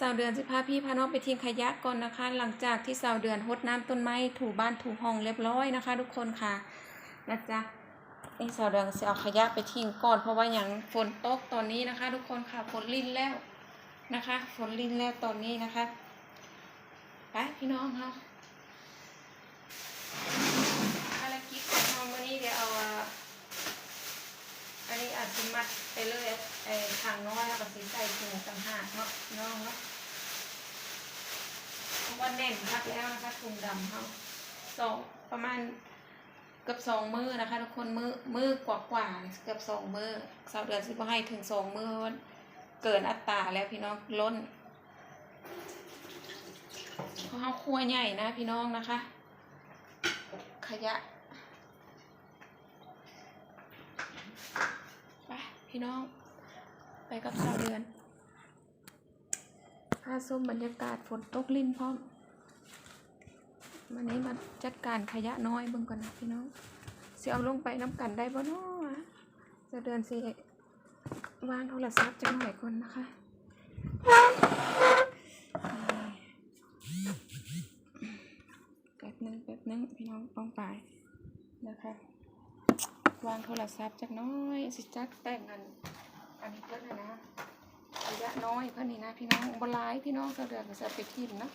สาวเดือนสิพาพี่พาน้องไปทิ้งขยะก่อนนะคะ หลังจากที่สาวเดือนหดน้ำต้นไม้ถูบ้านถูห้องเรียบร้อยนะคะ ทุกคนค่ะนะจ๊ะไอ้สาวเดือนจะเอาขยะไปทิ้งก่อนเพราะว่าอย่างฝนตกตอนนี้นะคะ ทุกคนค่ะฝนลินแล้วนะคะ ฝนลินแล้วตอนนี้นะคะไปพี่น้องค่ะภารกิจของเราวันนี้เดี๋ยวเอาอะ อันนี้อาจจะมัดไปเลยไอ้ทางน้อยแล้วก็สีใส่ถุงต่างหากเนาะน้องเนาะเพราะ ว่าแน่นพักแล้วนะคะถุงดำเขาสองประมาณเกือบสองมือนะคะทุกคนมือมือกว่ากว่าเกือบสองมือสาวเดือนสิบให้ถึงสองมือเกินอัตราแล้วพี่น้องล้นเพราะเขาครัวใหญ่นะพี่น้องนะคะ ขยะไปพี่น้อง ไปกับสาวเดือนพาส้มบรรยากาศฝนตกลิ่นพร้อม วันนี้มาจัดการขยะน้อยเบิ่งก่อนนะพี่น้องสิเอาลงไปน้ำกันได้บ่เนาะสาวเดือนสิวางโทรศัพท์จังหน่อยก่อนนะคะแป๊บนึงแป๊บนึงพี่น้องต้องไปนะคะ วางโทรศัพท์จักน้อยสิจักแต่งกันอันนี้เพิ่นน่ะนะระยะน้อยเพิ่อนนี่นะพี่น้องบลายพี่น้องก็เดือนก็จะไปทิมนะ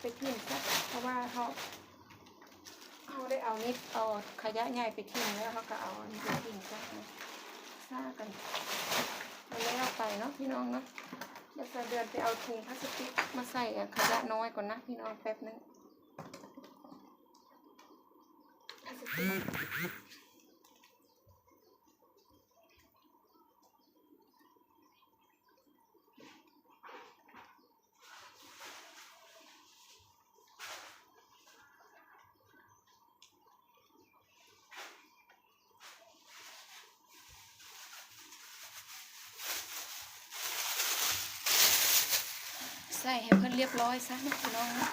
ไปทิ่มซะเพราะว่าเขาเขาได้เอานิดเอาขยะใหญ่ไปทิ่มแล้วเขาก็เอาอันนี้ไปทิ่มซะนะซ่ากันมันแล้วไปเนาะพี่น้องเนาะเดี๋ยวจะเดือนไปเอาถุงพลาสติกมาใส่ขยะน้อยก่อนนะพี่น้องแป๊บนึงพลาสติก ใส่ให้เพิ่นเรียบร้อยซะนะพี่น้องนะ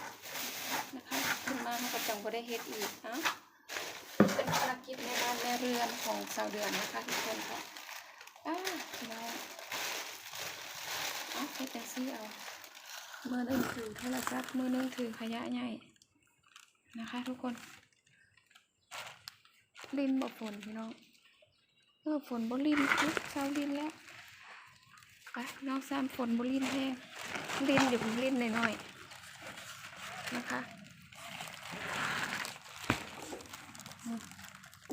นะคะขึ้นมามันก็จังบ่ได้เฮ็ดอีกเอ้าเป็นภารกิจในบ้านแม่เรือนของสาวเดือนนะคะทุกคนค่ะอ้าพี่น้องเอาเฮ็ดจังซี่เอามือหนึงถือโทรศัพท์มือหนึงถือขยะใหญ่นะคะ ทุกคนลินบ่ฝนพี่น้องเออฝนบ่ลินอุ๊ยเช้าลิน ไปน้องสามฝนบุลินแห้งลินอยู่บุลินหน่อยๆนะคะ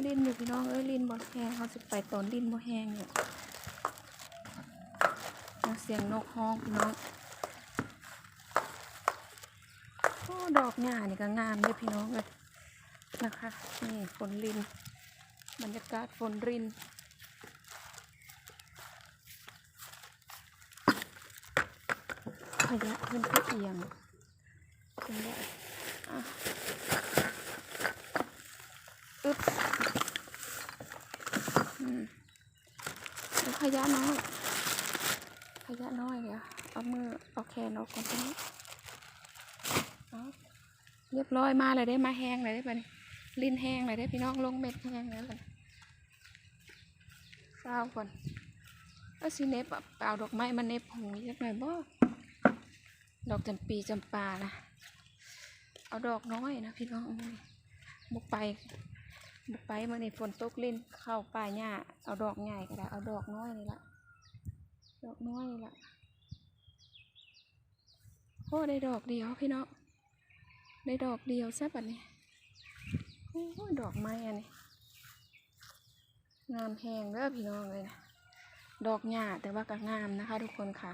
ลินอยู่พี่น้องเอ้ยลินบอแห้งเขาสิไปตอนลินบ่แห้งอยู่เอาเสียงนกฮ้องพี่น้องโอ้ดอกหญ้านี่ก็งามเลยพี่น้องเลยนะคะนี่ฝนลินบรรยากาศฝนริน ขยะเพิ่นก็เอียงขยะอะอึ๊บอืมขยะน้อยขยะน้อยเดี๋ยวเอามือเอาแขนออกก่อนตรงนี้เรียบร้อยมาเลยได้มาแห้งเลยได้ปะนี่ลิ้นแห้งเลยได้พี่น้องลงเม็ดแห้งแล้วกันเศร้าก่อนเอาสิเน็บเปล่าดอกไม้มาเน็บหูยักหน่อยบ่ ดอกจำปีจำปานะ เอาดอกน้อยนะพี่น้องบุกไปบุกไปเมื่อในฝนตกลินเข้าป่าหญ้าเอาดอกใหญ่ก็ได้เอาดอกน้อยนี่ละดอกน้อยนี่ละโอ้ได้ดอกเดียวพี่น้องได้ดอกเดียวซะแบบนี้โอ้ดอกไม้อันนี้งามแหงเด้อพี่น้องเลยนะดอกหญ้าแต่ว่าก็งามนะคะ ทุกคนค่ะ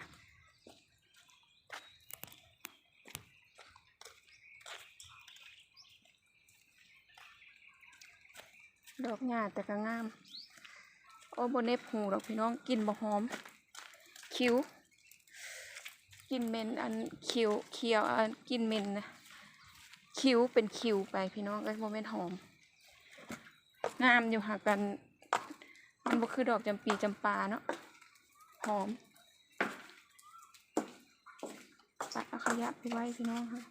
ดอกหญ้าแต่ก็งาม โอ้โบเน็บหูดอกพี่น้องกลินบ่หอม คิ้วกลินเหม็นอันคิ้วเคี้ยวอันกลินเหม็นนะคิ้วเป็นคิ้วไปพี่น้องเอ้โมเมนหอม งามอยู่หากัน มันบ่คือดอกจำปีจำปาเนาะหอมปัดเอาขยะไปไว้พี่น้องค่ะ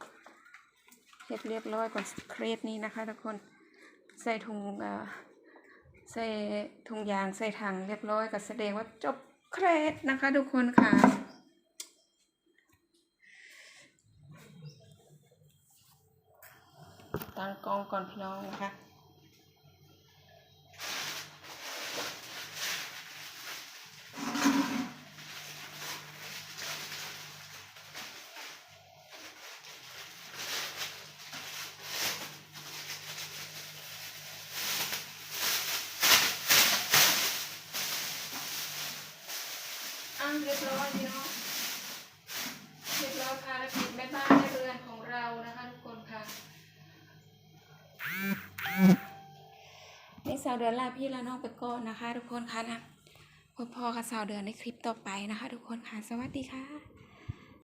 เรียบเรียบร้อยก่อนเครดนี้นะคะทุกคน ใส่ถุงใส่ถุงยางใส่ถังเรียบร้อยก็แสดงว่าจบเครดนะคะทุกคนค่ะตั้งกล้องก่อนพี่น้องนะคะ เรียบร้อยเนาะเรียบร้อยภารกิจแม่บ้านแม่เรือนของเรานะคะทุกคนค่ะนี่สาวเดือนลาพี่และน้องไปก่อนนะคะ ทุกคนค่ะนะพบพอกับสาวเดือนในคลิปต่อไปนะคะ ทุกคนค่ะ สวัสดีค่ะ